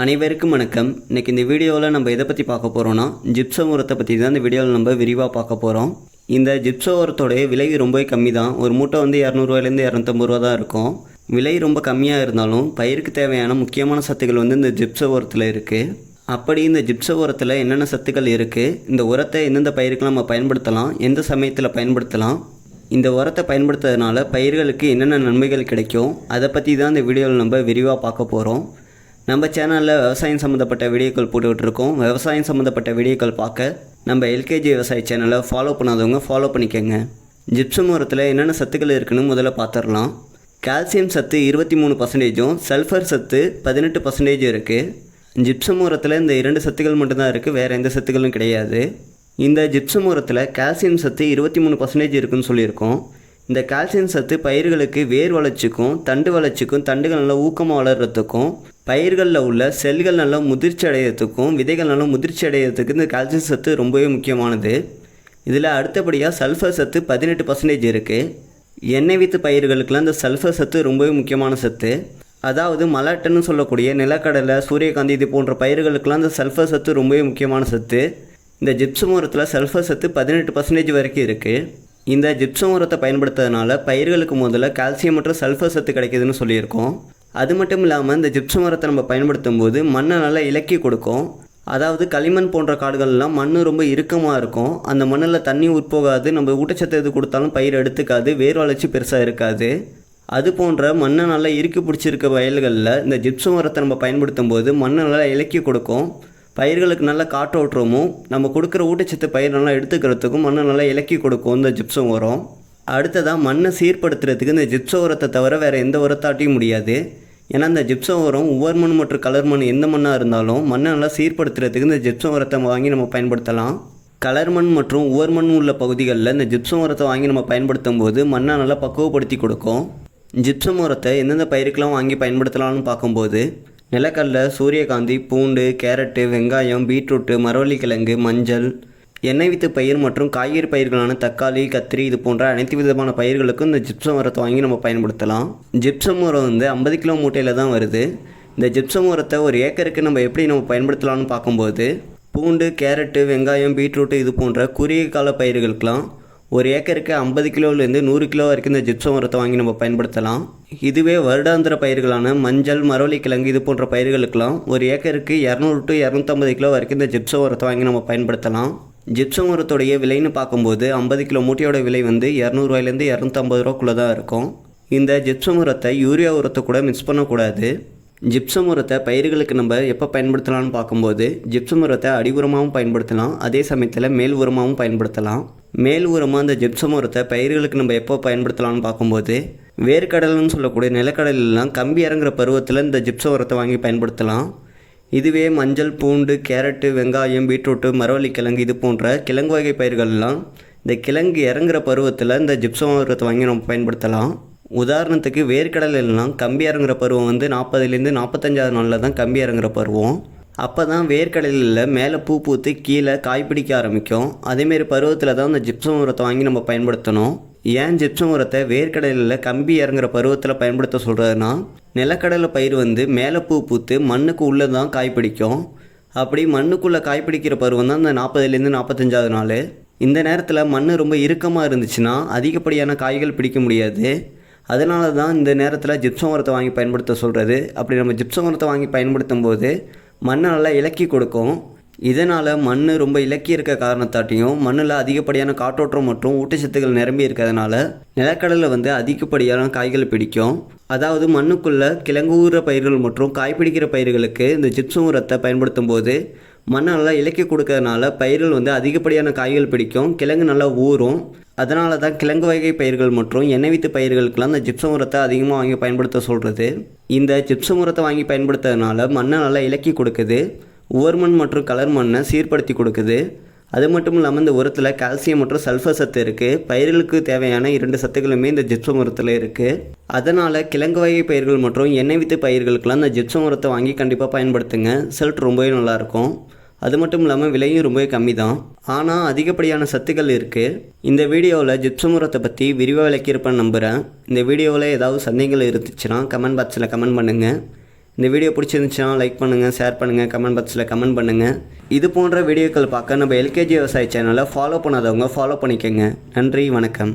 அனைவருக்கும் வணக்கம். இன்னைக்கு இந்த வீடியோவில் நம்ம எதை பற்றி பார்க்க போகிறோன்னா ஜிப்சம் உரத்தை பற்றி தான் இந்த வீடியோவில் நம்ம விரிவாக பார்க்க போகிறோம் இந்த ஜிப்சம் உரத்தோடைய விலை ரொம்பவே கம்மி தான். ஒரு மூட்டை வந்து இரநூறுவாயிலேருந்து இரநூத்தம்பது ரூபா தான் இருக்கும். விலை ரொம்ப கம்மியாக இருந்தாலும் பயிருக்கு தேவையான முக்கியமான சத்துக்கள் வந்து இந்த ஜிப்ச உரத்தில் இருக்குது அப்படி இந்த ஜிப்ச உரத்தில் என்னென்ன சத்துக்கள் இருக்குது இந்த உரத்தை எந்தெந்த பயிருக்கெல்லாம் நம்ம பயன்படுத்தலாம் எந்த சமயத்தில் பயன்படுத்தலாம் இந்த உரத்தை பயன்படுத்துறதுனால பயிர்களுக்கு என்னென்ன நன்மைகள் கிடைக்கும் அதை பற்றி தான் இந்த வீடியோவில் நம்ம விரிவாக பார்க்க போகிறோம் நம்ம சேனலில் விவசாயம் சம்மந்தப்பட்ட வீடியோக்கள் போட்டுக்கிட்டு இருக்கோம் விவசாயம் சம்மந்தப்பட்ட வீடியோக்கள் பார்க்க நம்ம எல்கேஜி விவசாய சேனலை ஃபாலோ பண்ணாதவங்க ஃபாலோ பண்ணிக்கோங்க. ஜிப்சம் உரத்தில் என்னென்ன சத்துக்கள் இருக்குன்னு முதல்ல பார்த்துடலாம். கால்சியம் சத்து இருபத்தி மூணு பர்சன்டேஜும் சல்ஃபர் சத்து பதினெட்டு பர்சன்டேஜ் இருக்குது ஜிப்சம் உரத்தில் இந்த இரண்டு சத்துக்கள் மட்டும்தான் இருக்குது வேறு எந்த சத்துக்களும் கிடையாது. இந்த ஜிப்சம் உரத்தில் கால்சியம் சத்து இருபத்தி மூணு பர்சன்டேஜ் இருக்குன்னு சொல்லியிருக்கோம். இந்த கால்சியம் சத்து பயிர்களுக்கு வேர் வளர்ச்சிக்கும் தண்டு வளர்ச்சிக்கும் தண்டுகள் நல்லா ஊக்கமாக வளர்கிறதுக்கும் பயிர்களில் உள்ள செல்கள் நல்லா முதிர்ச்சி அடையிறதுக்கும் விதைகள் நல்லா முதிர்ச்சி அடையிறதுக்கு இந்த கால்சியம் சத்து ரொம்பவே முக்கியமானது. இதில் அடுத்தபடியாக சல்ஃபர் சத்து பதினெட்டு பர்சன்டேஜ் இருக்குது எண்ணெய் வித்து பயிர்களுக்கெல்லாம் இந்த சல்ஃபர் சத்து ரொம்பவே முக்கியமான சத்து. அதாவது மலாட்டன்னு சொல்லக்கூடிய நிலக்கடலை சூரியகாந்தி இது போன்ற பயிர்களுக்கெல்லாம் இந்த சல்ஃபர் சத்து ரொம்பவே முக்கியமான சத்து. இந்த ஜிப்சம் உரத்தில் சல்ஃபர் சத்து பதினெட்டு பர்சன்டேஜ் வரைக்கும் இருக்குது இந்த ஜிப்சம் உரத்தை பயன்படுத்துறதுனால பயிர்களுக்கு முதல்ல கால்சியம் மற்றும் சல்ஃபர் சத்து கிடைக்குதுன்னு சொல்லியிருக்கோம். அது மட்டும் இல்லாமல் இந்த ஜிப்சம் உரத்தை நம்ம பயன்படுத்தும் போது மண்ணை நல்லா இலக்கி கொடுக்கும். அதாவது களிமண் போன்ற காடுகள்லாம் மண் ரொம்ப இறுக்கமாக இருக்கும். அந்த மண்ணில் தண்ணி உட்போகாது நம்ம ஊட்டச்சத்து எது கொடுத்தாலும் பயிர் எடுத்துக்காது வேர் வளர்ச்சி பெருசாக இருக்காது. அது போன்ற மண்ணை நல்லா இறுக்கி பிடிச்சிருக்க வயல்களில் இந்த ஜிப்சம் உரத்தை நம்ம பயன்படுத்தும் போது மண்ணை நல்லா இலக்கி கொடுக்கும். பயிர்களுக்கு நல்லா காற்றோட்டமும் நம்ம கொடுக்குற ஊட்டச்சத்து பயிர் நல்லா எடுத்துக்கிறதுக்கும் மண்ணை நல்லா இலக்கி கொடுக்கும் இந்த ஜிப்சம் உரம். அடுத்ததாக மண்ணை சீர்படுத்துறதுக்கு இந்த ஜிப்ச உரத்தை தவிர வேறு எந்த உரத்தாட்டியும் முடியாது. ஏன்னா இந்த ஜிப்சம் உரம் ஒவ்வொரு மண் மற்றும் கலர் மண் எந்த மண்ணாக இருந்தாலும் மண்ணை நல்லா சீர்படுத்துறதுக்கு இந்த ஜிப்சம் உரத்தை வாங்கி நம்ம பயன்படுத்தலாம். கலர் மண் மற்றும் ஒவ்வொரு மண் உள்ள பகுதிகளில் இந்த ஜிப்சம் உரத்தை வாங்கி நம்ம பயன்படுத்தும் போது மண்ணை நல்லா பக்குவப்படுத்தி கொடுக்கும். ஜிப்சம் உரத்தை எந்தெந்த பயிருக்கெல்லாம் வாங்கி பயன்படுத்தலாம்னு பார்க்கும்போது நிலக்கடலை சூரியகாந்தி பூண்டு கேரட்டு வெங்காயம் பீட்ரூட்டு மரவள்ளி கிழங்கு மஞ்சள் எண்ணெய் வித்து பயிர் மற்றும் காய்கறி பயிர்களான தக்காளி கத்திரி இது போன்ற அனைத்து விதமான பயிர்களுக்கும் இந்த ஜிப்சம் உரத்தை வாங்கி நம்ம பயன்படுத்தலாம். ஜிப்சம் உரம் வந்து ஐம்பது கிலோ மூட்டையில் தான் வருது. இந்த ஜிப்சம் உரத்தை ஒரு ஏக்கருக்கு நம்ம எப்படி நம்ம பயன்படுத்தலாம்னு பார்க்கும்போது பூண்டு கேரட்டு வெங்காயம் பீட்ரூட்டு இது போன்ற குறுகிய கால பயிர்களுக்கெல்லாம் ஒரு ஏக்கருக்கு ஐம்பது கிலோலேருந்து நூறு கிலோ வரைக்கும் இந்த ஜிப்சம் உரத்தை வாங்கி நம்ம பயன்படுத்தலாம். இதுவே வருடாந்திர பயிர்களான மஞ்சள் மரவள்ளி கிழங்கு இது போன்ற பயிர்களுக்கெல்லாம் ஒரு ஏக்கருக்கு இரநூறு டு இரநூத்தம்பது கிலோ வரைக்கும் இந்த ஜிப்சம் உரத்தை வாங்கி நம்ம பயன்படுத்தலாம். ஜிப்சம் உரத்துடைய விலைன்னு பார்க்கும்போது ஐம்பது கிலோ மூட்டையோட விலை வந்து இரநூறுவாயிலேருந்து இரநூத்தம்பது ரூபாக்குள்ளே தான் இருக்கும். இந்த ஜிப்சம் உரத்தை யூரியா உரத்தை கூட மிக்ஸ் பண்ணக்கூடாது. ஜிப்சம் உரத்தை பயிர்களுக்கு நம்ம எப்போ பயன்படுத்தலாம்னு பார்க்கும்போது ஜிப்சம் உரத்தை அடி உரமாகவும் பயன்படுத்தலாம் அதே சமயத்தில் மேல் உரமாகவும் பயன்படுத்தலாம். மேல் உரமாக அந்த ஜிப்சம் உரத்தை பயிர்களுக்கு நம்ம எப்போ பயன்படுத்தலாம்னு பார்க்கும்போது வேர்க்கடல்னு சொல்லக்கூடிய நிலக்கடலாம் கம்பி இறங்குற பருவத்தில் இந்த ஜிப்சம் உரத்தை வாங்கி பயன்படுத்தலாம். இதுவே மஞ்சள் பூண்டு கேரட்டு வெங்காயம் பீட்ரூட்டு மரவள்ளி கிழங்கு இது போன்ற கிழங்கு வகை பயிர்கள்லாம் இந்த கிழங்கு இறங்குற பருவத்தில் இந்த ஜிப்சம் உரத்தை வாங்கி நம்ம பயன்படுத்தலாம். உதாரணத்துக்கு வேர்க்கடலைலாம் கம்பி இறங்குற பருவம் வந்து நாற்பதுலேருந்து நாற்பத்தஞ்சாவது நாளில் தான் கம்பி இறங்குற பருவம். அப்போ தான் வேர்க்கடலில் மேலே பூ பூத்து கீழே காய் பிடிக்க ஆரம்பிக்கும். அதேமாரி பருவத்தில் தான் இந்த ஜிப்சம் உரத்தை வாங்கி நம்ம பயன்படுத்தணும். ஏன் ஜிப்சம் உரத்தை வேர்க்கடலில் கம்பி இறங்குற பருவத்தில் பயன்படுத்த சொல்கிறதுனா நிலக்கடலை பயிர் வந்து மேலே பூ பூத்து மண்ணுக்கு உள்ளே தான் காய் பிடிக்கும். அப்படி மண்ணுக்குள்ளே காய் பிடிக்கிற பருவம் தான் இந்த நாற்பதுலேருந்து நாற்பத்தஞ்சாவது நாள். இந்த நேரத்தில் மண் ரொம்ப இறுக்கமாக இருந்துச்சுன்னா அதிகப்படியான காய்கள் பிடிக்க முடியாது. அதனால தான் இந்த நேரத்தில் ஜிப்சம் உரத்தை வாங்கி பயன்படுத்த சொல்கிறது. அப்படி நம்ம ஜிப்சம் உரத்தை வாங்கி பயன்படுத்தும் போது மண்ணை நல்லா இலக்கி கொடுக்கும். இதனால் மண் ரொம்ப இலக்கி இருக்க காரணத்தாட்டியும் மண்ணில் அதிகப்படியான காற்றோட்டம் மற்றும் ஊட்டச்சத்துக்கள் நிரம்பி இருக்கிறதுனால நிலக்கடலில் வந்து அதிகப்படியான காய்கள் பிடிக்கும். அதாவது மண்ணுக்குள்ளே கிழங்கூற பயிர்கள் மற்றும் காய் பிடிக்கிற பயிர்களுக்கு இந்த ஜிப்சம் உரத்தை பயன்படுத்தும் போது மண்ணை நல்லா இலக்கி கொடுக்கறதுனால பயிர்கள் வந்து அதிகப்படியான காய்கள் பிடிக்கும். கிழங்கு நல்லா ஊறும். அதனால தான் கிழங்கு வகை பயிர்கள் மற்றும் எண்ணெய் வித்து பயிர்களுக்கெல்லாம் இந்த ஜிப்சம் உரத்தை அதிகமாக வாங்கி பயன்படுத்த சொல்கிறது இந்த ஜிப்சம் உரத்தை வாங்கி பயன்படுத்துறதுனால மண்ணை நல்லா இலக்கி கொடுக்குது. உவர் மண் மற்றும் கலர் மண்ணை சீர்படுத்தி கொடுக்குது. அது மட்டும் இல்லாமல் இந்த உரத்தில் கால்சியம் மற்றும் சல்ஃபர் சத்து இருக்குது பயிர்களுக்கு தேவையான இரண்டு சத்துக்களுமே இந்த ஜிப்சம் உரத்தில் இருக்குது அதனால் கிழங்கு வகை பயிர்கள் மற்றும் எண்ணெய் வித்து பயிர்களுக்கெல்லாம் இந்த ஜிப்சம் உரத்தை வாங்கி கண்டிப்பாக பயன்படுத்துங்க. ரிசல்ட் ரொம்பவே நல்லாயிருக்கும். அது மட்டும் இல்லாமல் விலையும் ரொம்பவே கம்மி தான் ஆனால் அதிகப்படியான சத்துக்கள் இருக்குது இந்த வீடியோவில் ஜிப்சம் உரத்தை பற்றி விரிவாக விளக்கியிருப்பேன்னு நம்புகிறேன் இந்த வீடியோவில் ஏதாவது சந்தேகங்கள் இருந்துச்சுன்னா கமெண்ட் பாக்ஸில் கமெண்ட் பண்ணுங்கள் இந்த வீடியோ பிடிச்சிருந்துச்சுன்னா லைக் பண்ணுங்கள் ஷேர் பண்ணுங்கள் கமெண்ட் பாக்ஸில் கமெண்ட் பண்ணுங்கள் இது போன்ற வீடியோக்கள் பார்க்க நம்ம எல்கேஜி விவசாய சேனலை ஃபாலோ பண்ணாதவங்க ஃபாலோ பண்ணிக்கோங்க. நன்றி வணக்கம்.